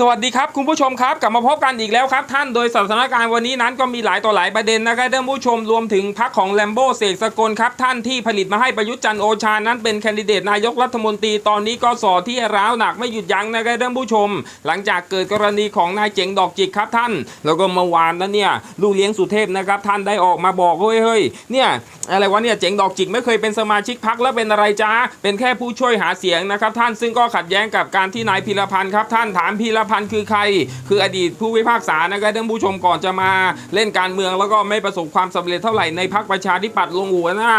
สวัสดีครับคุณผู้ชมครับกลับมาพบกันอีกแล้วครับ ท่านโดยสถานการณ์วันนี้นั้นก็มีหลายต่อหลายประเด็นนะครับท่านผู้ชมรวมถึงพักของแลมโบ้เสกสกลครับ ท่านที่ผลิตมาให้ประยุทธ์จันโอชานั้นเป็นแคนดิเดตนายกรัฐมนตรีตอนนี้ก็สอที่ร้าวหนักไม่หยุดยั้งนะครับท่านผู้ชม หลังจากเกิดกรณีของนายเจ๋งดอกจิกครับท่าน แล้วก็เมื่อวานนั้นเนี่ยลูกเลี้ยงสุเทพนะครับท่านได้ออกมาบอกเฮ้ยเฮ้ยเนี่ยอะไรวะเนี่ยเจ๋งดอกจิกไม่เคยเป็นสมาชิกพักแล้วเป็นอะไรจ้าเป็นแค่ผู้ช่วยหาเสียงนะครับท่านซึ่งก็ขัดแย้งกับการที่นายพีรพันธ์ครับท่านถามพีรพันธ์คือใคร คืออดีตผู้พิพากษานะครับท่านผู้ชมก่อนจะมาเล่นการเมืองแล้วก็ไม่ประสบความสำเร็จเท่าไหร่ในพรรคประชาธิปัตย์ลงหัวหน้า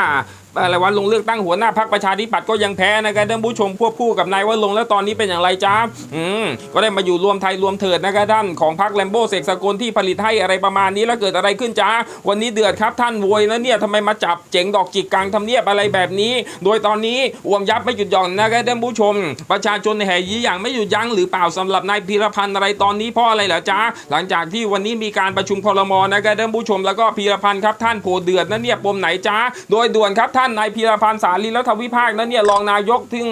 อะไรวะลงเลือกตั้งหัวหน้าพักประชาธิปัตย์ก็ยังแพ้นะครับท่านผู้ชมควบคู่กับนายว่าลงแล้วตอนนี้เป็นอย่างไรจ้าอืมก็ได้มาอยู่รวมไทยรวมเถิดนะครับท่านของพักแลมโบ้เสกสกลที่ผลิตให้อะไรประมาณนี้แล้วเกิดอะไรขึ้นจ้าวันนี้เดือดครับท่านโวยนะเนี่ยทำไมมาจับเจ๋งดอกจิกกลางทำเนียบอะไรแบบนี้ โดยตอนนี้อวมยับไม่หยุดหย่อนนะครับท่านผู้ชม ประชาชนแห่ยีอย่างไม่หยุดยั้งหรือเปล่าสำหรับนายพีรพันธ์อะไรตอนนี้เพราะอะไรเหรอจ้าหลังจากที่วันนี้มีการประชุมครมนะครับท่านผู้ชมแล้วก็พีรพันธ์ครับท่านโผเดือดนะเนี่ยปมไหนจ้าโดยด่วนครับท่านนายพีรพันธ์สาลีรัฐวิภาคนั้นเนี่ยรองนายกที่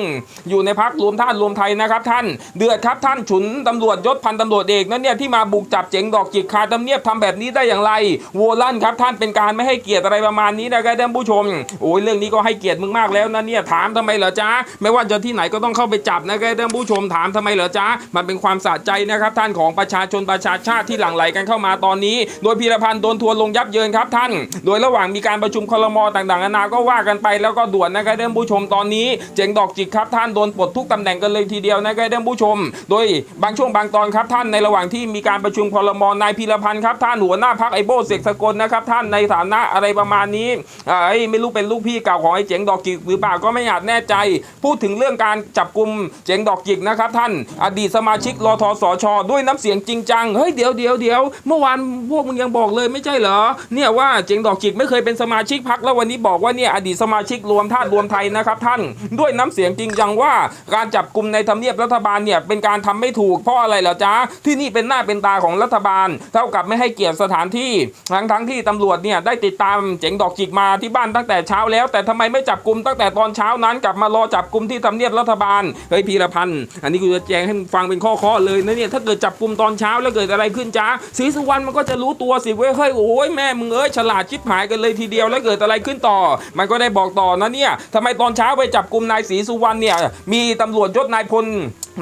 อยู่ในพักรวมท่านรวมไทยนะครับ ท่านเดือดครับท่านฉุนตำรวจยศพันตำรวจเอกนั้นเนี่ยที่มาบุกจับเจ๋งดอกจิกคาตำเนียบทำแบบนี้ได้อย่างไรโวลั่นครับท่านเป็นการไม่ให้เกียรติอะไรประมาณนี้นะครับท่านผู้ชมโอ้ยเรื่องนี้ก็ให้เกียรติมึงมากแล้วนะเนี่ยถามทำไมเหรอจ้าไม่ว่าจะที่ไหนก็ต้องเข้าไปจับนะครับท่านผู้ชมถามทำไมเหรอจ้ามันเป็นความสะใจนะครับท่านของประชาชนประชาชาติที่หลั่งไหลกันเข้ามาตอนนี้ โดยพีรพันธ์โดนทัวลงยับเยินครับท่าน โดยระหว่างมีการประชุมคลมต่างๆนานาก็ว่ากันไปแล้วก็ด่วนนะครับท่านผู้ชมตอนนี้เจ๋งดอกจิกครับท่านโดนปลดทุกตำแหน่งกันเลยทีเดียวนะครับท่านผู้ชม โดยบางช่วงบางตอนครับท่านในระหว่างที่มีการประชุมคลมนายพีรพันธ์ครับท่านหัวหน้าพักไอโบเสกสกลนะครับท่านในฐานะอะไรประมาณนี้เอ้ไม่รู้เป็นลูกพี่เก่าของไอ้เจ๋งดอกจิกหรือเปล่าก็ไม่อาจแน่ใจ พูดถึงเรื่องการจับกลุ่มเจ๋งดอกจิกนะครับท่านอดีตสมาชิกรทสช ด้วยน้ำเสียงจริงจังเฮ้ยเดี๋ยวเดี๋ยวเดี๋ยวเมื่อวานพวกมึงยังบอกเลยไม่ใช่เหรอเนี่ยว่าเจ๋งดอกจิกไม่เคยเป็นสมาชิกพักแล้ววันนี้บอกว่าเนี่ยอดีตสมาชิกรวมธาตุรวมไทยนะครับท่านด้วยน้ำเสียงจริงจังว่าการจับกลุ่มในทำเนียบรัฐบาลเนี่ยเป็นการทำไม่ถูกเพราะอะไรเหรอจ๊ะที่นี่เป็นหน้าเป็นตาของรัฐบาล เท่ากับไม่ให้เกียรติสถานที่ทั้งทั้งที่ตำรวจเนี่ยได้ติดตามเจ๋งดอกจิกมาที่บ้านตั้งแต่เช้าแล้ว แต่ทำไมไม่จับกลุ่มตั้งแต่ตอนเช้านั้นกลับมารอจับกลุ่มที่ทำเนียบรัฐบาลเฮ้ยพีรพันธ์อันนี้กูจะแจ้งให้ฟังเป็นข้อๆเลยนะเนี่ยถ้าเกิดจับกลุ่มตอนเช้าแล้วเกิดอะไรขึ้นจ๊ะศรีสุวรรณมันก็จะรู้ตัวสิเว้ยเฮ้ยโอ้ยแม่มึงเอ้ยฉลาดชิบหายกันเลยทีเดียวแล้วเกิดอะไรขึ้นต่อ มันก็ได้บอกต่อนะเนี่ยทำไมตอนเช้าไปจับกลุ่มนายศรีสุวรรณเนี่ย มีตำรวจยศนายพล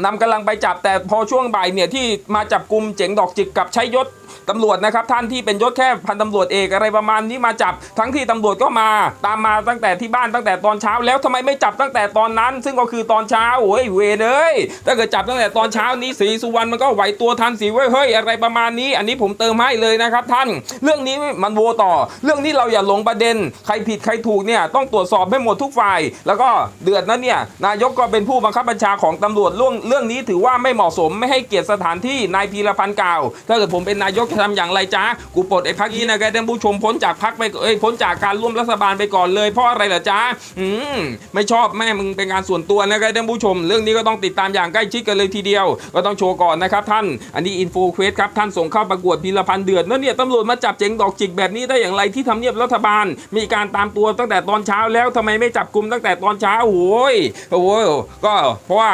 นำกำลังไปจับแต่พอช่วงบ่ายเนี่ยที่มาจับกลุ่มเจ๋งดอกจิกกับใช้ยศตำรวจนะครับท่านที่เป็นยศแค่พันตำรวจเอกอะไรประมาณนี้มาจับ ทั้งที่ตำรวจก็มาตามมาตั้งแต่ที่บ้านตั้งแต่ตอนเช้า แล้วทำไมไม่จับตั้งแต่ตอนนั้น ซึ่งก็คือตอนเช้าโอ้ยเวเอ้ยถ้าเกิดจับตั้งแต่ตอนเช้านี้สีสุวรรณมันก็ไหวตัวทันสีเว้ยเฮ้ยอะไรประมาณนี้ อันนี้ผมเติมให้เลยนะครับท่าน เรื่องนี้มันโวต่อ เรื่องนี้เราอย่าหลงประเด็น ใครผิดใครถูกเนี่ยต้องตรวจสอบให้หมดทุกฝ่าย แล้วก็เดือดนะเนี่ยนายกก็เป็นผู้บังคับบัญชาของตำรวจเรื่องเรื่องนี้ถือว่าไม่เหมาะสมไม่ให้เกียรติสถานที่นายพีรพันธ์กล่าว ถ้าเกิดผมเป็นนายกจะทำอย่างไรจ้ากูปลดไอ้พักนี้นะแกท่านผู้ชมพ้นจากพักไปเอ้ยพ้นจากการร่วมรัฐบาลไปก่อนเลยเพราะอะไรเหรอจ้าอืมไม่ชอบแม่มึงเป็นงานส่วนตัวนะแกท่านผู้ชม เรื่องนี้ก็ต้องติดตามอย่างใกล้ชิดกันเลยทีเดียว ก็ต้องโชว์ก่อนนะครับท่าน อันนี้อินโฟเควสครับท่านส่งเข้าประกวดพีรพันธ์เดือดแล้วเนี่ยตำรวจมาจับเจ๋งดอกจิกแบบนี้ได้อย่างไรที่ทำเนียบรัฐบาล มีการตามตัวตั้งแต่ตอนอนเช้าแล้วทำไมไม่จับกลุ่มตั้งแต่ตอนเช้าโอ้ยโอ้ยก็เพราะว่า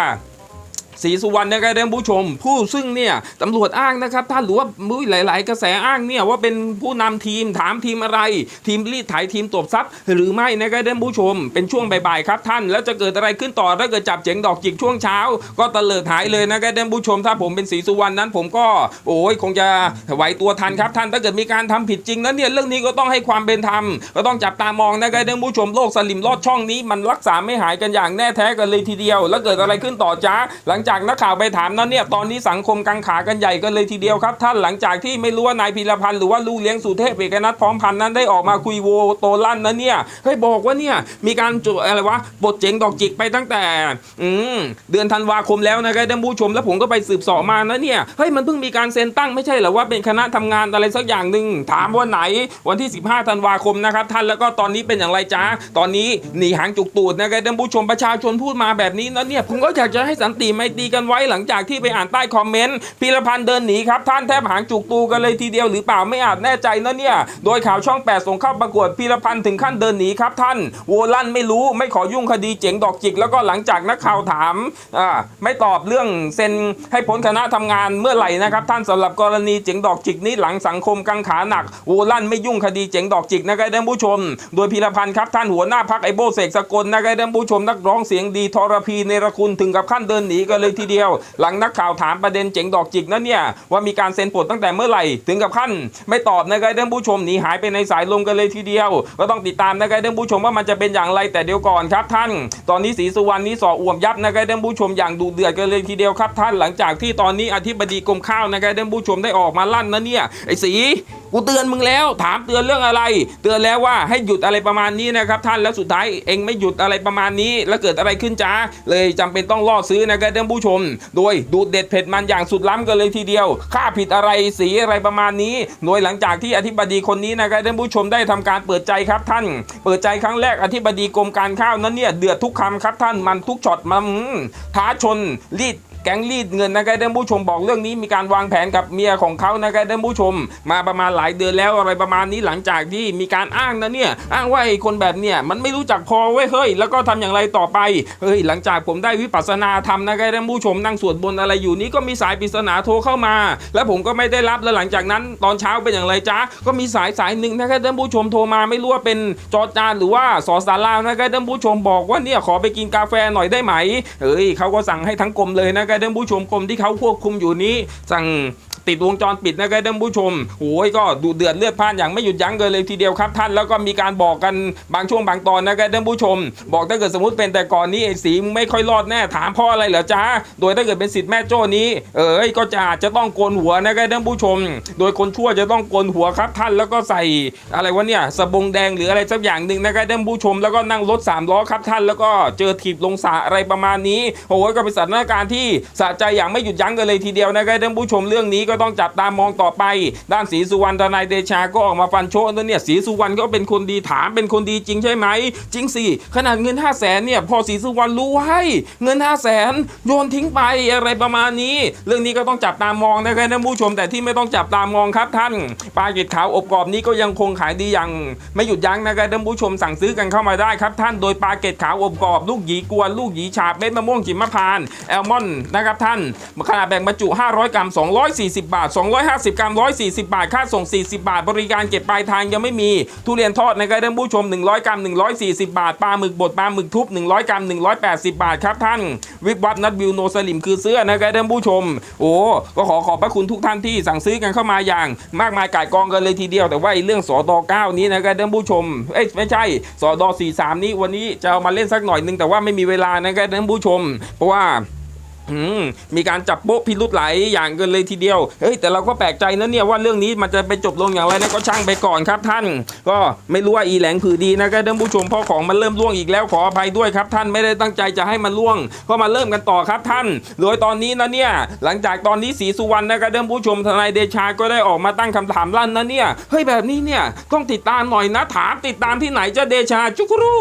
ศรีสุวรรณนะครับท่านผู้ชม ผู้ซึ่งเนี่ยตำรวจอ้างนะครับท่านหรือว่ามุ้ยหลาย ๆ กระแสอ้างเนี่ยว่าเป็นผู้นำทีมถามทีมอะไร ทีมรีดไถทีมตบทรัพย์ หรือไม่นะครับท่านผู้ชม เป็นช่วงบ่าย ๆ ครับท่านแล้วจะเกิดอะไรขึ้นต่อถ้าเกิดจับเจ๋งดอกจิกช่วงเช้า ก็ตะเลิดหายเลยนะครับท่านผู้ชม ถ้าผมเป็นศรีสุวรรณนั้น ผมก็โอ้ยคงจะไหวตัวทันครับท่านถ้าเกิดมีการทำผิดจริงนั้นเนี่ยเรื่องนี้ก็ต้องให้ความเป็นธรรมก็ต้องจับตามองนะครับท่านผู้ชมโลกสลิมลอดช่องนี้มันรักษาไม่หายกันอย่างแน่แท้กันเลยทีเดียว แล้วเกิดอะไรขึ้นต่อจ้าหลังจากากนักข่าวไปถามนั้นเนี่ยตอนนี้สังคมกังขากันใหญ่กันเลยทีเดียวครับ ท่านหลังจากที่ไม่รู้ว่านายพีรพันธ์หรือว่าลูกเลี้ยงสุเทพเอกนัทพร้อมพันธ์นั้นได้ออกมาคุยโวโตลั่นนะเนี่ยเฮ้ยบอกว่าเนี่ยมีการจุอะไรวะบทเจ๋งดอกจิกไปตั้งแต่อืมเดือนธันวาคมแล้วนะครับท่านผู้ชมแล้วผมก็ไปสืบสอบมานะเนี่ยเฮ้ยมันเพิ่งมีการเซ็นตั้งไม่ใช่เหรอว่าเป็นคณะทำงานอะไรสักอย่างหนึ่งถามว่าไหนวันที่ 15ธันวาคมนะครับท่านแล้วก็ตอนนี้เป็นอย่างไรจ้าตอนนี้หนีหางจุกตูดนะครับท่านผู้ชมประชาชนพูดมาแบบนี้นะเนี่ยผมก็อยากจะให้สันติไมตีกันไว้หลังจากที่ไปอ่านใต้คอมเมนต์พีรพันธ์เดินหนีครับท่านแทบหางจุกตูกันเลยทีเดียวหรือเปล่าไม่อาจแน่ใจนะเนี่ยโดยข่าวช่อง 8 ส่งเข้าประกวดพีรพันธ์ถึงขั้นเดินหนีครับท่านโวลั่นไม่รู้ไม่ขอยุ่งคดีเจ๋งดอกจิก แล้วก็หลังจากนักข่าวถามอ่าไม่ตอบเรื่องเซ็นให้พ้นคณะทำงานเมื่อไหร่นะครับท่านสำหรับกรณีเจ๋งดอกจิกนี้หลังสังคมกังขาหนักโวลั่นไม่ยุ่งคดีเจ๋งดอกจิกนะครับท่านผู้ชม โดยพีรพันธ์ครับท่านหัวหน้าพักไอโบเสกสกลนะครับท่านผู้ชมนักร้องเสียงดีทรพีเนรคุณถึงกับขั้นเดินหนีกันเลยทีเดียว หลังนักข่าวถามประเด็นเจ๋งดอกจิกนั้นเนี่ยว่ามีการเซ็นปลดตั้งแต่เมื่อไหร่ถึงกับขั้น ไม่ตอบนะครับท่านผู้ชมหนีหายไปในสายลมกันเลยทีเดียว ก็ต้องติดตามนะครับท่านผู้ชมว่ามันจะเป็นอย่างไรแต่เดียวก่อนครับท่าน ตอนนี้ศรีสุวรรณนี้สออ่วมยับนะครับท่านผู้ชมอย่างดุเดือดกันเลยทีเดียวครับท่านหลังจากที่ตอนนี้อธิบดีกรมข้าวนะครับท่านผู้ชมได้ออกมาลั่นนะเนี่ยไอ้สี กูเตือนมึงแล้ว ถามเตือนเรื่องอะไร เตือนแล้วว่าให้หยุดอะไรประมาณนี้นะครับท่านแล้วสุดท้ายเองไม่หยุดอะไรประมาณนี้ แล้วเกิดอะไรขึ้นจ้าเลยจำเป็นต้องล่อซื้อนะครับท่านผู้ชม โดยดูดเด็ดเผ็ดมันอย่างสุดล้ำกันเลยทีเดียว ค่าผิดอะไรสีอะไรประมาณนี้ โดยหลังจากที่อธิบดีคนนี้นะครับท่านผู้ชมได้ทำการเปิดใจครับท่าน เปิดใจครั้งแรกอธิบดีกรมการข้าวนั้นเนี่ยเดือดทุกคำครับท่านมันทุกช็อตมันท้าชนรีด แก๊งรีดเงินนะครับท่านผู้ชมบอกเรื่องนี้มีการวางแผนกับเมียของเขานะครับท่านผู้ชม มาประมาณหลายเดือนแล้วอะไรประมาณนี้หลังจากที่มีการอ้างนะเนี่ย อ้างว่าไอ้คนแบบเนี่ยมันไม่รู้จักพอเว้ยเฮ้ยแล้วก็ทำอย่างไรต่อไปเฮ้ยหลังจากผมได้วิปัสสนาธรรมนะครับท่านผู้ชมนั่งสวดบนอะไรอยู่นี้ก็มีสายปริศนาโทรเข้ามา แล้วผมก็ไม่ได้รับแล้วหลังจากนั้นตอนเช้าเป็นอย่างไรจ๊ะก็มีสายสายหนึ่งนะครับท่านผู้ชมโทรมาไม่รู้ว่าเป็นจอจานหรือว่าสอสารานะครับท่านผู้ชมบอกว่าเนี่ยขอไปกินกาแฟหน่อยได้ไหมเฮ้ยเขาก็สั่งให้ทั้งกรมเลยนะครับท่านผู้ชมกรมที่เขาควบคุมอยู่นี้สั่ง ติดวงจรปิดนะครับท่านผู้ชมโอ้ยก็ดูเดือดเลือดพล่านอย่างไม่หยุดยั้งเลยทีเดียวครับท่านแล้วก็มีการบอกกันบางช่วงบางตอนนะครับท่านผู้ชม บอกถ้าเกิดสมมติเป็นแต่ก่อนนี้ไอ้สีไม่ค่อยรอดแน่ถามพ่ออะไรเหรอจ้าโดยถ้าเกิดเป็นสิทธิ์แม่โจ้นี้ เอ้ยก็จะอาจจะต้องโกนหัวนะครับท่านผู้ชม โดยคนชั่วจะต้องโกนหัวครับท่านแล้วก็ใส่อะไรวะเนี่ยสบงแดงหรืออะไรสักอย่างหนึ่งนะครับท่านผู้ชม แล้วก็นั่งรถสามล้อครับท่านแล้วก็เจอถีบลงสระอะไรประมาณนี้โอ้ยก็เป็นสถานการณ์ที่สะใจอย่างไม่หยุดยั้งกันเลยทีเดียวนะครับท่านผู้ชมเรื่องนี้ก็ต้องจับตามองต่อไป ด้านศรีสุวรรณทนายเดชาก็ออกมาฟันโชว์ตัวเนี่ยศรีสุวรรณก็เป็นคนดีถามเป็นคนดีจริงใช่ไหม จริงสิขนาดเงิน 5 0 0แสนเนี่ยพอศรีสุวรรณรู้ไว้เงิน 5 0 0แสนโยนทิ้งไปอะไรประมาณนี้ เรื่องนี้ก็ต้องจับตามองนะครับท่านผู้ชมแต่ที่ไม่ต้องจับตามองครับท่านปลาเกล็ดขาวอบกรอบนี้ก็ยังคงขายดีอย่าง ไม่หยุดยั้งนะครับท่านผู้ชมสั่งซื้อกันเข้ามาได้ครับท่านโดยปลาเกล็ดขาวอบกรอบลูกหยีกวนลูกหยีฉาบเม็ดมะม่วงจิมมะพานแอลมอนด์นะครับท่านขนาดแบ่งบรรจุ 500 กรัม 240 10บาท 250 กรัม 140 บาท ค่าส่ง 40 บาท บริการเก็บปลายทางยังไม่มี ทุเรียนทอดนะครับท่านผู้ชม 100 กรัม 140 บาท ปลาหมึกบด ปลาหมึกทุบ 100 กรัม 180 บาทครับท่าน วิบวับนัดวิวโนสลิมคือเสื้อนะครับท่านผู้ชม โอ้ ก็ขอขอบพระคุณทุกท่านที่สั่งซื้อกันเข้ามาอย่าง มากมายกายกองกันเลยทีเดียว แต่ว่าเรื่องสอดอ9นี้นะครับท่านผู้ชม เอ้ยไม่ใช่สอดอ43 นี้วันนี้จะเอามาเล่นสักหน่อยหนึงแต่ว่าไม่มีเวลานะครับท่านผู้ชม เพราะว่า มมีการจับโป๊ะพิรุธหลายอย่างเกินเลยทีเดียว เฮ้ยแต่เราก็แปลกใจนะเนี่ยว่าเรื่องนี้มันจะไปจบลงอย่างไรนะก็ช่างไปก่อนครับท่าน ก็ไม่รู้ว่าอีแหลงผือดีนะครับท่านผู้ชมพ่อของมันเริ่มล่วงอีกแล้วขออภัยด้วยครับท่านไม่ได้ตั้งใจจะให้มันล่วง ก็มาเริ่มกันต่อครับท่าน โดยตอนนี้นะเนี่ยหลังจากตอนนี้ศรีสุวรรณนะครับท่านผู้ชมทนายเดชาก็ได้ออกมาตั้งคำถามลั่นนะเนี่ยเฮ้ยแบบนี้เนี่ยต้องติดตามหน่อยนะถามติดตามที่ไหนจะเดชาจุกรู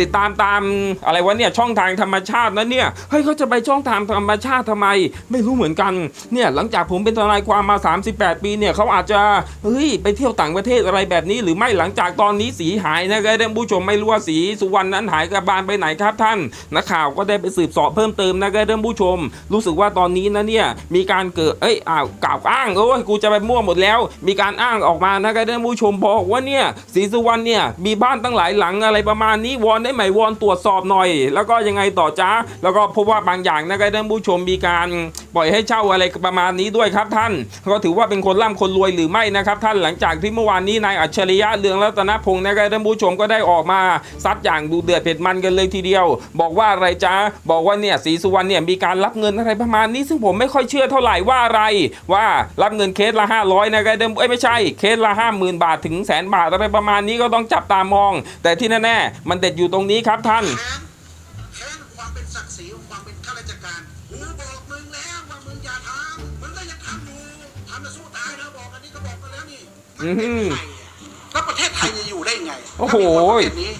ติดตามตามอะไรวะเนี่ยช่องทางธรรมชาตินะเนี่ยเฮ้ยเขาจะไปช่องทางธรรมชาติทำไม ไม่รู้เหมือนกันเนี่ยหลังจากผมเป็นทนายความมา 38 ปีเนี่ยเขาอาจจะเฮ้ยไปเที่ยวต่างประเทศอะไรแบบนี้ หรือไม่หลังจากตอนนี้สีหายนะครับท่านผู้ชมไม่รู้ว่าสีสุวรรณนั้นหายกระบาลไปไหนครับท่านนักข่าวก็ได้ไปสืบสอบเพิ่มเติมนะครับท่านผู้ชม รู้สึกว่าตอนนี้นะเนี่ยมีการเกิดเอ้ยอ้าวกล่าวอ้างโอ้ยกูจะไปมั่วหมดแล้ว มีการอ้างออกมานะครับท่านผู้ชมบอกว่าเนี่ยสีสุวรรณเนี่ยมีบ้านตั้งหลายหลังอะไรประมาณนี้วอนได้ไหมวอนตรวจสอบหน่อย แล้วก็ยังไงต่อจ้าแล้วก็พบว่าบางอย่างนะครับท่านผู้ชมมีการปล่อยให้เช่าอะไรประมาณนี้ด้วยครับท่าน ก็ถือว่าเป็นคนร่ำคนรวยหรือไม่นะครับท่านหลังจากที่เมื่อวานนี้นายอัจฉริยะเรืองรัตนพงศ์นะครับท่านผู้ชมก็ได้ออกมาซัดอย่างดูเดือดเผ็ดมันกันเลยทีเดียว บอกว่าอะไรจ้าบอกว่าเนี่ยศรีสุวรรณเนี่ยมีการรับเงินอะไรประมาณนี้ ซึ่งผมไม่ค่อยเชื่อเท่าไหร่ว่าอะไร ว่ารับเงินเคสละ 500นะครับท่านเอ้ไม่ใช่เคสละ 50,000 บาทถึงแสนบาทอะไรประมาณนี้ก็ต้องจับตามอง แต่ที่แน่ๆมันเด็ดอยู่ตรงนี้ครับท่าน ทำจะสู้ตายนะบอกอันนี้ก็บอกมาแล้วนี่อื้อหือไทยอะแล้วประเทศไทยจะอยู่ได้ไง โอ้โห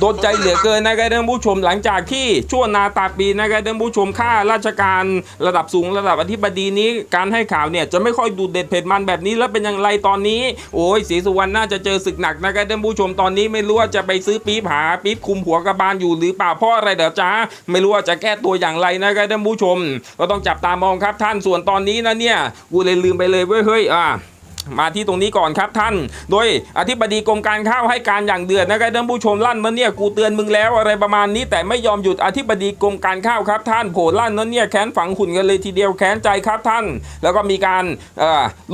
โดนใจเหลือเกินนะครับท่านผู้ชมหลังจากที่ชั่วนาตาปีนะครับท่านผู้ชมข้าราชการระดับสูงระดับอธิบดีนี้การให้ข่าวเนี่ยจะไม่ค่อยดูเด็ดเผ็ดมันแบบนี้แล้วเป็นอย่างไรตอนนี้ โอ้ยศรีสุวรรณน่าจะเจอศึกหนักนะครับท่านผู้ชมตอนนี้ไม่รู้ว่าจะไปซื้อปี๊บหาปี๊บคุมหัวกระบาลอยู่หรือเปล่าเพราะอะไรเดี๋ยวจ้าไม่รู้ว่าจะแก้ตัวอย่างไรนะครับท่านผู้ชม ก็ต้องจับตามองครับท่านส่วนตอนนี้นะเนี่ยกูเลยลืมไปเลยเว้ยเฮ้ยอ่า มาที่ตรงนี้ก่อนครับท่าน โดยอธิบดีกรมการข้าวให้การอย่างเดือดนะครับท่านผู้ชมลั่นนั้นเนี่ยกูเตือนมึงแล้วอะไรประมาณนี้ แต่ไม่ยอมหยุดอธิบดีกรมการข้าวครับท่านโผล่ลั่นนั้นเนี่ยแค้นฝังหุ่นกันเลยทีเดียวแค้นใจครับท่าน แล้วก็มีการ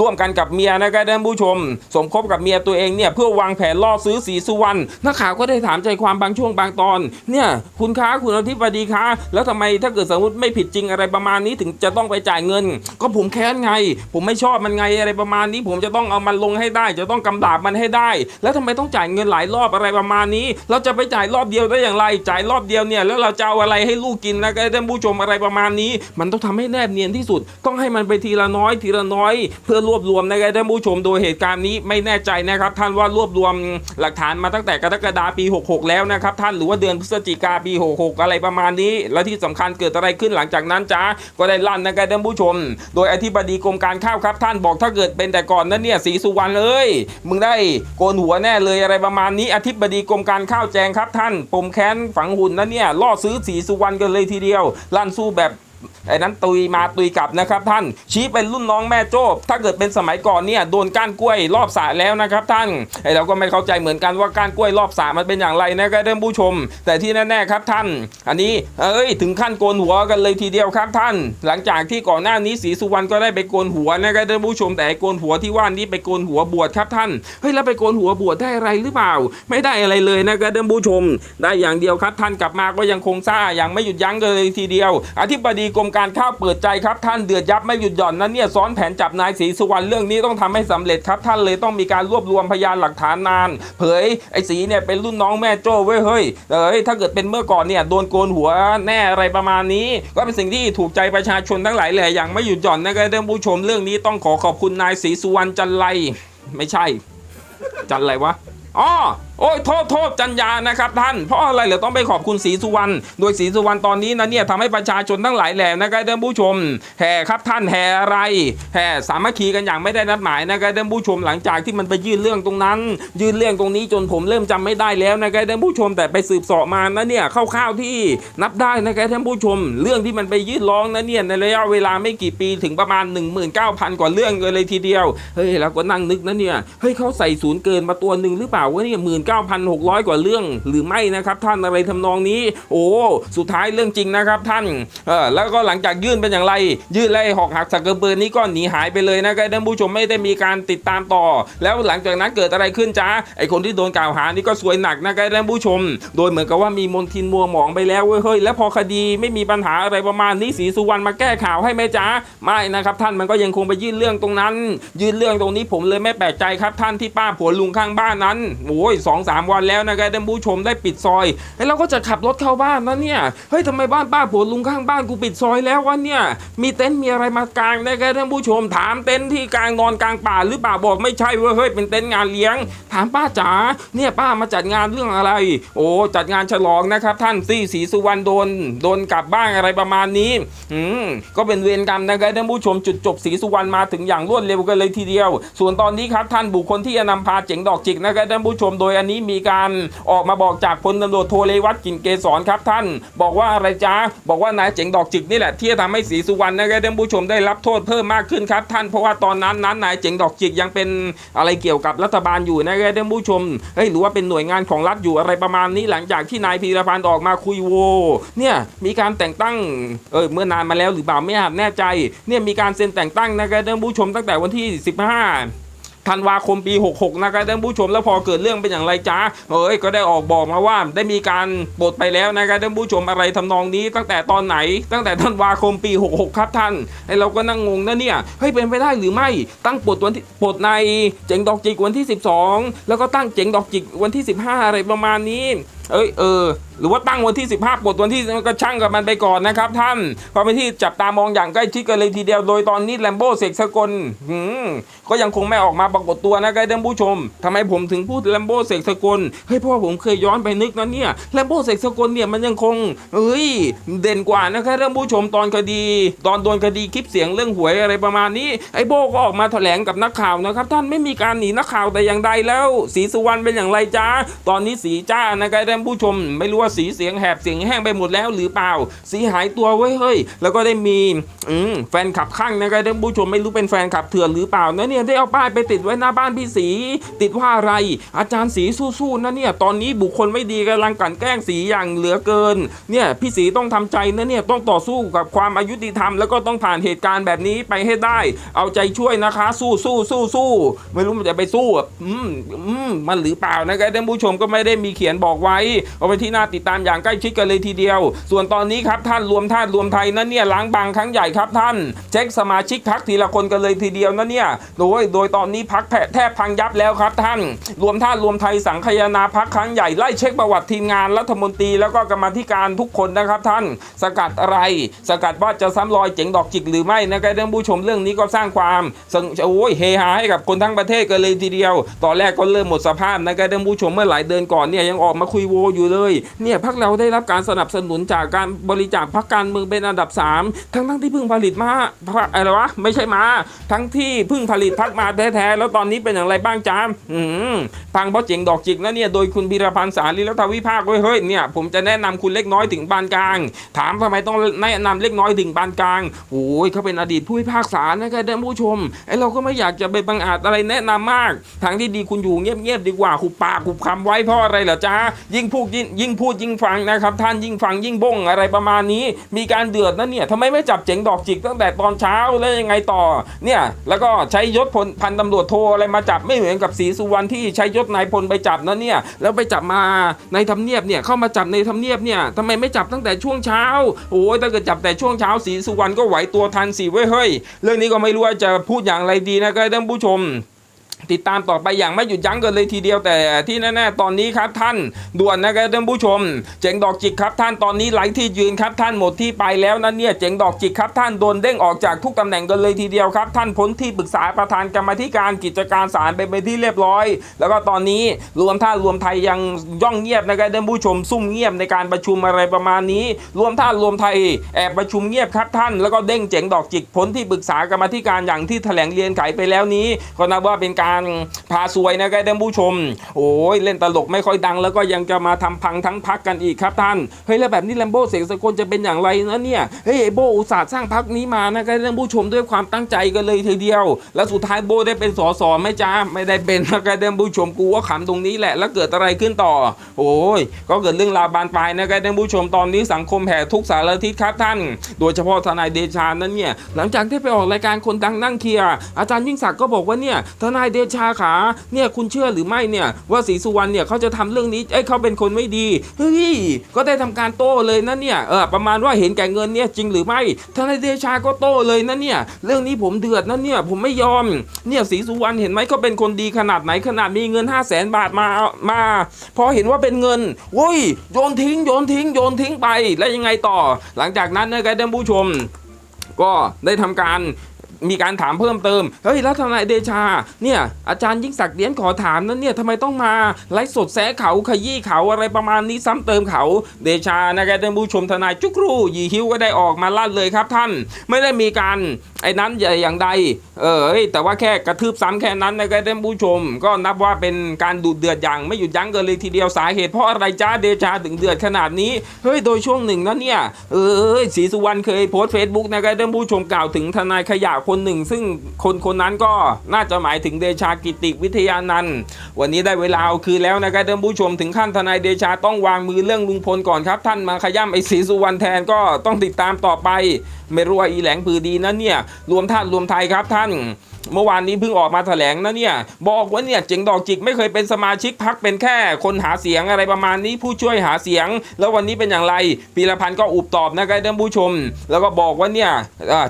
ร่วมกันกับเมียนะครับท่านผู้ชม สมคบกับเมียตัวเองเนี่ยเพื่อวางแผนล่อซื้อสีสุวรรณนักข่าวก็ได้ถามใจความบางช่วงบางตอน เนี่ยคุณค้าคุณอธิบดีค้าแล้วทำไมถ้าเกิดสมมติไม่ผิดจริงอะไรประมาณนี้ถึงจะต้องไปจ่ายเงิน ก็ผมแค้นไง ผมไม่ชอบมันไงอะไรประมาณนี้ผมจะต้องเอามันลงให้ได้ จะต้องกำดาบมันให้ได้ แล้วทำไมต้องจ่ายเงินหลายรอบอะไรประมาณนี้ เราจะไปจ่ายรอบเดียวได้อย่างไร จ่ายรอบเดียวเนี่ยแล้วเราจะเอาอะไรให้ลูกกินนะท่านผู้ชมอะไรประมาณนี้ มันต้องทำให้แนบเนียนที่สุด ต้องให้มันไปทีละน้อยทีละน้อย เพื่อรวบรวมนะครับท่านผู้ชมโดยเหตุการณ์นี้ไม่แน่ใจนะครับ ท่านว่ารวบรวมหลักฐานมาตั้งแต่กรกฎาปี 66 แล้วนะครับท่านหรือว่าเดือนพฤศจิกาปี 66 อะไรประมาณนี้ และที่สำคัญเกิดอะไรขึ้นหลังจากนั้นจ้าก็ได้ลั่นนะครับท่านผู้ชม โดยอธิบดีกรมการข้าวครับ ท่านบอกถ้าเกิดเป็นแต่ก่อนนั้นเนี่ยสีสุวรรณเลย มึงได้โกนหัวแน่เลยอะไรประมาณนี้อธิบดีกรมการข้าวแจงครับท่านปมแค้นฝังหุ่นนั้นเนี่ยล่อซื้อสีสุวรรณกันเลยทีเดียวลั่นสู้แบบ ไอ้นั้นตุยมาตุยกลับนะครับท่านชี้เป็นรุ่นน้องแม่โจ้ถ้าเกิดเป็นสมัยก่อนเนี่ยโดนก้านกล้วยรอบสระแล้วนะครับท่านไอ้เราก็ไม่เข้าใจเหมือนกันว่าก้านกล้วยรอบสระมันเป็นอย่างไรนะครับท่านผู้ชม แต่ที่แน่ๆครับท่าน อันนี้เอ้ยถึงขั้นโกนหัวกันเลยทีเดียวครับท่าน หลังจากที่ก่อนหน้านี้ศรีสุวรรณก็ได้ไปโกนหัวนะครับท่านผู้ชม แต่โกนหัวที่ว่านี้ไปโกนหัวบวชครับท่านเฮ้ยแล้วไปโกนหัวบวชได้อะไรหรือเปล่า ไม่ได้อะไรเลยนะครับท่านผู้ชม ได้อย่างเดียวครับท่านกลับมาก็ยังคงซ่าอย่างไม่หยุดยั้งเลยทีเดียวอธิบดีกรมการข้าวเปิดใจครับท่านเดือดยับไม่หยุดหย่อนนั้นเนี่ยซ้อนแผนจับนายศรีสุวรรณเรื่องนี้ต้องทำให้สำเร็จครับท่านเลยต้องมีการรวบรวมพยานหลักฐานนาน เผยไอ้ศรีเนี่ยเป็นรุ่นน้องแม่โจ้เว้ยเฮ้ยเอ้ยถ้าเกิดเป็นเมื่อก่อนเนี่ยโดนโกนหัวแน่อะไรประมาณนี้ ก็เป็นสิ่งที่ถูกใจประชาชนทั้งหลายแหละอย่างไม่หยุดหย่อนนะครับท่านผู้ชมเรื่องนี้ต้องขอขอบคุณนายศรีสุวรรณจันไรไม่ใช่ จันไรวะอ๋อ โอ้ยโทษโทษจันยานะครับท่านเพราะอะไรเหรอต้องไปขอบคุณศรีสุวรรณโดยศรีสุวรรณตอนนี้นะเนี่ยทำให้ประชาชนทั้งหลายแหล่นะครับท่านผู้ชมแห่ครับท่านแห่อะไรแห่สามัคคีกันอย่างไม่ได้นัดหมายนะครับท่านผู้ชมหลังจากที่มันไปยื่นเรื่องตรงนั้น ยื่นเรื่องตรงนี้จนผมเริ่มจำไม่ได้แล้วนะครับท่านผู้ชมแต่ไปสืบสาะมานะเนี่ยคร่าวๆที่นับได้นะครับท่านผู้ชม เรื่องที่มันไปยื่นร้องนะเนี่ยในระยะเวลาไม่กี่ปีถึงประมาณ 19,000 กว่าเรื่องเลยทีเดียวเฮ้ยเราก็นั่งนึกนะเนี่ยเฮ้ยเขาใส่ศูนย์เกินมาตัวหนึ่งหรือเปล่าวะเนี่ยหมื่นเก้าพันหกร้อยกว่าเรื่องหรือไม่นะครับท่านอะไรทำนองนี้ โอ้สุดท้ายเรื่องจริงนะครับท่านเออแล้วก็หลังจากยื่นเป็นอย่างไร ยื่นไล่หอกหักสักกระเบือนี้ก็หนีหายไปเลยนะครับท่านผู้ชมไม่ได้มีการติดตามต่อ แล้วหลังจากนั้นเกิดอะไรขึ้นจ้าไอคนที่โดนกล่าวหานี่ก็สวยหนักนะครับท่านผู้ชม โดยเหมือนกับว่ามีมนทินมัวหมองไปแล้วเว้ยเฮ้ยแล้วพอคดีไม่มีปัญหาอะไรประมาณนี้ศรีสุวรรณมาแก้ข่าวให้ไหมจ้าไม่นะครับท่านมันก็ยังคงไปยื่นเรื่องตรงนั้น ยื่นเรื่องตรงนี้ผมเลยไม่แปลกใจครับท่านที่ป้าผัวลุงข้างบ้านนั้นโอ้ยสองสามวันแล้วนะครับท่านผู้ชมได้ปิดซอยไอ้เราก็จะขับรถเข้าบ้านนะเนี่ยเฮ้ยทำไมบ้านป้าผัวลุงข้างบ้านกูปิดซอยแล้ววะเนี่ยมีเต็นท์มีอะไรมากางนะครับท่านผู้ชมถามเต็นท์ที่กลางนอนกลางป่าหรือเปล่าบอกไม่ใช่เว้ยเฮ้ยเป็นเต็นท์งานเลี้ยง ถามป้าจ๋าเนี่ยป้ามาจัดงานเรื่องอะไร โอ้จัดงานฉลองนะครับ ท่านซีสีสุวรรณโดนโดนกลับบ้างอะไรประมาณนี้อืมก็เป็นเวรกรรมนะครับท่านผู้ชมจุดจบศรีสุวรรณมาถึงอย่างรวดเร็วกันเลยทีเดียว ส่วนตอนนี้ครับท่านบุคคลที่จะนำพาเจ๋งดอกจิกนะครับท่านผู้ชมโดยอันนี้มีการออกมาบอกจากพลตำรวจโทเลวัตกินเกษรครับท่าน บอกว่าอะไรจ้าบอกว่านายเจ๋งดอกจิกนี่แหละที่จะทำให้ศรีสุวรรณนะครับท่านผู้ชมได้รับโทษเพิ่มมากขึ้นครับท่านเพราะว่าตอนนั้นนั้นนายเจ๋งดอกจิกยังเป็นอะไรเกี่ยวกับรัฐบาลอยู่นะครับท่านผู้ชมเฮ้ยหรือว่าเป็นหน่วยงานของรัฐอยู่อะไรประมาณนี้หลังจากที่นายพีรพันธ์ออกมาคุยโวเนี่ยมีการแต่งตั้งเออเมื่อนานมาแล้วหรือเปล่าไม่อาจแน่ใจเนี่ยมีการเซ็นแต่งตั้งนะครับท่านผู้ชมตั้งแต่วันที่ 15 ธันวาคมปี 66 นะครับท่านผู้ชมแล้วพอเกิดเรื่องเป็นอย่างไรจ้าเอ้ยก็ได้ออกบอกมาว่าได้มีการปลดไปแล้วนะครับท่านผู้ชมอะไรทำนองนี้ตั้งแต่ตอนไหน ตั้งแต่ธันวาคมปี 66 ครับท่านไอเราก็นั่งงงนะเนี่ยเฮ้ยเป็นไปได้หรือไม่ตั้งปลดวันที่ปลดในเจ๋งดอกจิกวันที่ 12 แล้วก็ตั้งเจ๋งดอกจิกวันที่ 15 อะไรประมาณนี้ เอ้ยเออหรือว่าตั้งวันที่ 15ปลดวันที่ก็ช่างกับมันไปก่อนนะครับท่านเพราะเป็นที่จับตามองอย่างใกล้ชิดกันเลยทีเดียวโดยตอนนี้แลมโบ้เสกสกลก็ยังคงไม่ออกมาปรากฏตัวนะครับท่านผู้ชมทำไมผมถึงพูดแลมโบ้เสกสกลเฮ้ยเพราะผมเคยย้อนไปนึกนะเนี่ยแลมโบ้เสกสกลเนี่ยมันยังคงเอ้ยเด่นกว่านะครับท่านผู้ชมตอนคดี ตอนโดนคดีคลิปเสียงเรื่องหวยอะไรประมาณนี้ไอ้โบ้ก็ออกมาแถลงกับนักข่าวนะครับท่านไม่มีการหนีนักข่าวแต่อย่างใดแล้วสีสุวรรณเป็นอย่างไรจ้าตอนนี้สีจ้านะครับานผู้ชม ไม่รู้ว่าสีเสียงแหบเสียงแห้งไปหมดแล้วหรือเปล่า สีหายตัวไว้ยเฮ้ยแล้วก็ได้มีอืแฟนขับข้างนะครับท่านผู้ชมไม่รู้เป็นแฟนขับเถื่อนหรือเปล่านะเนี่ยได้เอาป้ายไปติดไว้หน้าบ้านพี่สี ติดว่าอะไร อาจารย์สีสู้ๆนะเนี่ยตอนนี้บุคคลไม่ดีกำลังกลั่นแกล้งสีอย่างเหลือเกินเนี่ยพี่สีต้องทำใจนะเนี่ยต้องต่อสู้กับความอายุติธรรมแล้วก็ต้องผ่านเหตุการณ์แบบนี้ไปให้ได้ เอาใจช่วยนะคะ สู้สู้สู้สู้ไม่รู้มันจะไปสู้อืมอืมมันหรือเปล่านะครับท่านผู้ชมก็ไม่ได้มีเขียนบอกไว้เอาไปที่น่าติดตามอย่างใกล้ชิดกันเลยทีเดียว ส่วนตอนนี้ครับท่านรวมท่านรวมไทยนั้นเนี่ยล้างบางครั้งใหญ่ครับท่าน เช็คสมาชิกพักทีละคนกันเลยทีเดียวนะเนี่ยโดยโดยตอนนี้พักแทบพังยับแล้วครับท่าน รวมท่านรวมไทยสังคายนาพักครั้งใหญ่ไล่เช็คประวัติทีมงานรัฐมนตรีแล้วก็กรรมธิการทุกคนนะครับท่าน สกัดอะไร สกัดว่าจะซ้ำรอยเจ๋งดอกจิกหรือไม่นะครับท่านผู้ชมเรื่องนี้ก็สร้างความสงโอ้ยเฮฮาให้กับคนทั้งประเทศกันเลยทีเดียว ตอนแรกก็เริ่มหมดสภาพนะครับท่านผู้ชมเมื่อหลายเดือนก่อนเนี่ยยังออกมาคุยโวอยู่เลย เนี่ยพักเราได้รับการสนับสนุนจากการบริจาคพักการเมืองเป็นอันดับ 3 ทั้งทั้งที่เพิ่งผลิตมาอะไรวะไม่ใช่มา ทั้งที่เพิ่งผลิตพักมาแท้ๆแล้วตอนนี้เป็นอย่างไรบ้างจามอืมพังเพราะเจ๋งดอกจิกนะเนี่ยโดยคุณพีรพันธ์สารีรัฐวิภาคเฮ้ยเนี่ยผมจะแนะนำคุณเล็กน้อยถึงปานกลาง ถามทำไมต้องแนะนำเล็กน้อยถึงปานกลางโอ้ยเขาเป็นอดีตผู้พิพากษานะครับท่านผู้ชมไอเราก็ไม่อยากจะไปบังอาจอะไรแนะนำมากทางที่ดีคุณอยู่เงียบๆดีกว่าหุบปากหุบคำไว้เพราะอะไรเหรอจ๊ะยิ่งพูดยิ่งยิ่งพูดยิ่งฟังนะครับ ท่านยิ่งฟังยิ่งบ้งอะไรประมาณนี้ มีการเดือดนะเนี่ยทำไมไม่จับเจ๋งดอกจิกตั้งแต่ตอนเช้าแล้วยังไงต่อเนี่ยแล้วก็ใช้ยศพลพันตำรวจโทอะไรมาจับไม่เหมือนกับศรีสุวรรณที่ใช้ยศนายพลไปจับนะเนี่ยแล้วไปจับมาในทำเนียบเนี่ยเข้ามาจับในทำเนียบเนี่ยทำไมไม่จับตั้งแต่ช่วงเช้าโอ้ยถ้าเกิดจับแต่ช่วงเช้าศรีสุวรรณก็ไหวตัวทันสิเว้ยเฮ้ยเรื่องนี้ก็ไม่รู้ว่าจะพูดอย่างไรดีนะครับท่านผู้ชม ติดตามต่อไปอย่างไม่หยุดยั้งกันเลยทีเดียวแต่ที่แน่ๆตอนนี้ครับท่านด่วนนะครับท่านผู้ชม เจ๋งดอกจิกครับท่านตอนนี้ไร้ที่ยืนครับท่านหมดที่ไปแล้วนะเนี่ยเจ๋งดอกจิกครับท่านโดนเด้งออกจากทุกตำแหน่งกันเลยทีเดียวครับท่านพ้นที่ปรึกษาประธานกรรมธิการกิจการศาลไปเป็นที่เรียบร้อย แล้วก็ตอนนี้รวมท่านรวมไทยยังย่องเงียบนะครับท่านผู้ชมซุ่มเงียบในการประชุมอะไรประมาณนี้ รวมท่านรวมไทยแอบประชุมเงียบครับท่าน แล้วก็เด้งเจ๋งดอกจิกพ้นที่ปรึกษากรรมธิการอย่างที่แถลงเรียนไขไปแล้วนี้ก็นับว่าเป็นการพาซวยนะครับท่านผู้ชม โอ้ยเล่นตลกไม่ค่อยดัง แล้วก็ยังจะมาทำพังทั้งพักกันอีกครับท่านเฮ้ยแล้วแบบนี้แลมโบ้เสกสกลจะเป็นอย่างไรนะเนี่ยเฮ้ยไอโบอุตส่าห์สร้างพักนี้มานะครับท่านผู้ชมด้วยความตั้งใจกันเลยทีเดียว แล้วสุดท้ายโบได้เป็นสสไหม่จ้าไม่ได้เป็นนะครับท่านผู้ชมกูว่าขำตรงนี้แหละแล้วเกิดอะไรขึ้นต่อ โอ้ยก็เกิดเรื่องราวบานปลายนะครับท่านผู้ชมตอนนี้สังคมแห่ทุกสารทิศครับท่าน โดยเฉพาะทนายเดชานั้นเนี่ยหลังจากที่ไปออกรายการคนดังนั่งเคลียร์อาจารย์ยิ่งศักดิ์ก็บอกว่าเนี่ยทนายเดชาขาเนี่ยคุณเชื่อหรือไม่เนี่ยว่าศรีสุวรรณเนี่ยเขาจะทำเรื่องนี้เอ้ยเขาเป็นคนไม่ดีเฮ้ยก็ได้ทำการโต้เลยนะเนี่ยเออประมาณว่าเห็นแก่เงินเนี่ยจริงหรือไม่ทนายเดชาก็โต้เลยนะเนี่ยเรื่องนี้ผมเดือดนะเนี่ยผมไม่ยอมเนี่ยศรีสุวรรณเห็นไหมเขาเป็นคนดีขนาดไหนขนาดมีเงิน 5 0 0แสนบาทมามาพอเห็นว่าเป็นเงินโว้ยโยนทิ้งโยนทิ้งโยนทิ้งไปแล้วยังไงต่อ หลังจากนั้นนะครับท่านผู้ชม ก็ได้ทำการ มีการถามเพิ่มเติมเฮ้ยแล้วทนายเดชาเนี่ยอาจารย์ยิ่งศักดิ์เดียนขอถามนั้นเนี่ยทำไมต้องมาไลฟ์สดแซะเขาขยี้เขาอะไรประมาณนี้ซ้ำเติมเขา เดชานะครับท่านผู้ชมทนายจุกรูยีฮิวก็ได้ออกมาลั่นเลยครับท่าน ไม่ได้มีการไอ้นั้นอย่างใดเออแต่ว่าแค่กระทืบซ้ำแค่นั้นนะครับท่านผู้ชม ก็นับว่าเป็นการดูดเดือดอย่างไม่หยุดยั้งกันเลยทีเดียวสาเหตุเพราะอะไรจ้าเดชาถึงเดือดขนาดนี้เฮ้ยโดยช่วงหนึ่งนะเนี่ยเออศรีสุวรรณเคยโพสต์เฟซบุ๊กนะครับท่านผู้ชมกล่าวถึงทนายขยะคนหนึ่ง ซึ่งคนคนนั้นก็น่าจะหมายถึงเดชากิติวิทยานันท์วันนี้ได้เวลาเอาคืนแล้วนะครับท่านผู้ชมถึงขั้นทนายเดชาต้องวางมือเรื่องลุงพลก่อนครับ ท่านมาขย้ำไอ้ศรีสุวรรณแทนก็ต้องติดตามต่อไป ไม่รู้ว่าอีแหลงพือดีนะเนี่ยรวมท่านรวมไทยครับท่าน เมื่อวานนี้เพิ่งออกมาแถลงนะเนี่ย บอกว่าเนี่ยเจ๋งดอกจิกไม่เคยเป็นสมาชิกพักเป็นแค่คนหาเสียงอะไรประมาณนี้ผู้ช่วยหาเสียง แล้ววันนี้เป็นอย่างไรปีละพันธ์ก็อุบตอบนะครับท่านผู้ชม แล้วก็บอกว่าเนี่ย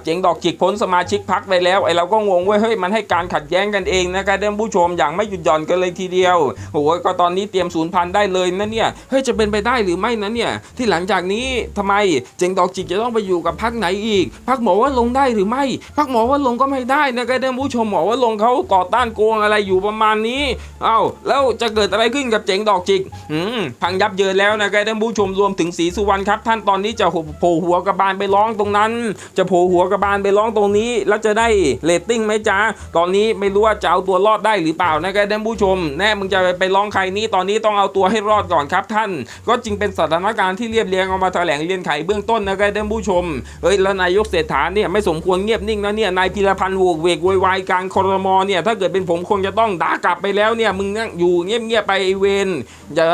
เจ๋งดอกจิกพ้นสมาชิกพักไปแล้วไอ้เราก็งงเว้ยเฮ้ยมันให้การขัดแย้งกันเองนะครับท่านผู้ชมอย่างไม่หยุดหย่อนกันเลยทีเดียวโอ้ยก็ตอนนี้เตรียมศูนย์พันได้เลยนะเนี่ยเฮ้ยจะเป็นไปได้หรือไม่นะเนี่ยที่หลังจากนี้ทำไมเจงดอกจิกจะต้องไปอยู่กับพักไหนอีกพักหมอว่าลงได้หรือไม่พักหมอว่าลงก็ไม่ได้นะครับท่านผู้ชมหมอว่าลงเขาก่อต้านโกงอะไรอยู่ประมาณนี้ เอ้าแล้วจะเกิดอะไรขึ้นกับเจ๋งดอกจิกอืมพังยับเยินแล้วนะครับท่านผู้ชมรวมถึงศรีสุวรรณครับ ท่านตอนนี้จะโผล่หัวกระบาลไปร้องตรงนั้น จะโผล่หัวกระบาลไปร้องตรงนี้ แล้วจะได้เรตติ้งไหมจ๊ะตอนนี้ไม่รู้ว่าจะเอาตัวรอดได้หรือเปล่านะครับท่านผู้ชม แน่มึงจะไปร้องใครนี้ตอนนี้ต้องเอาตัวให้รอดก่อนครับท่าน ก็จึงเป็นสถานการณ์ที่เรียบเรียงเอามาแถลงเรียนไขเบื้องต้นนะครับท่านผู้ชมเอ้ยแล้วนายกเศรษฐาเนี่ยไม่สมควรเงียบนิ่งนะเนี่ยนายพิรพันธ์โวกเวกโวยวายกางคอรมอเนี่ยถ้าเกิดเป็นผมคงจะต้องด่ากลับไปแล้วเนี่ยมึงนั่งอยู่เงียบๆไปไอ้เวนอย่า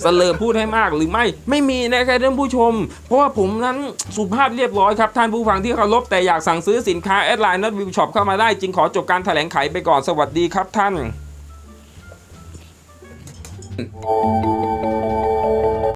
เสลอพูดให้มากหรือไม่ไม่มีนะครับท่านผู้ชม เพราะว่าผมนั้นสุภาพเรียบร้อยครับท่านผู้ฟังที่เคารพแต่อยากสั่งซื้อสินค้าแอดไลน์นัดวิวช็อปเข้ามาได้จึงขอจบการแถลงไขไปก่อนสวัสดีครับท่าน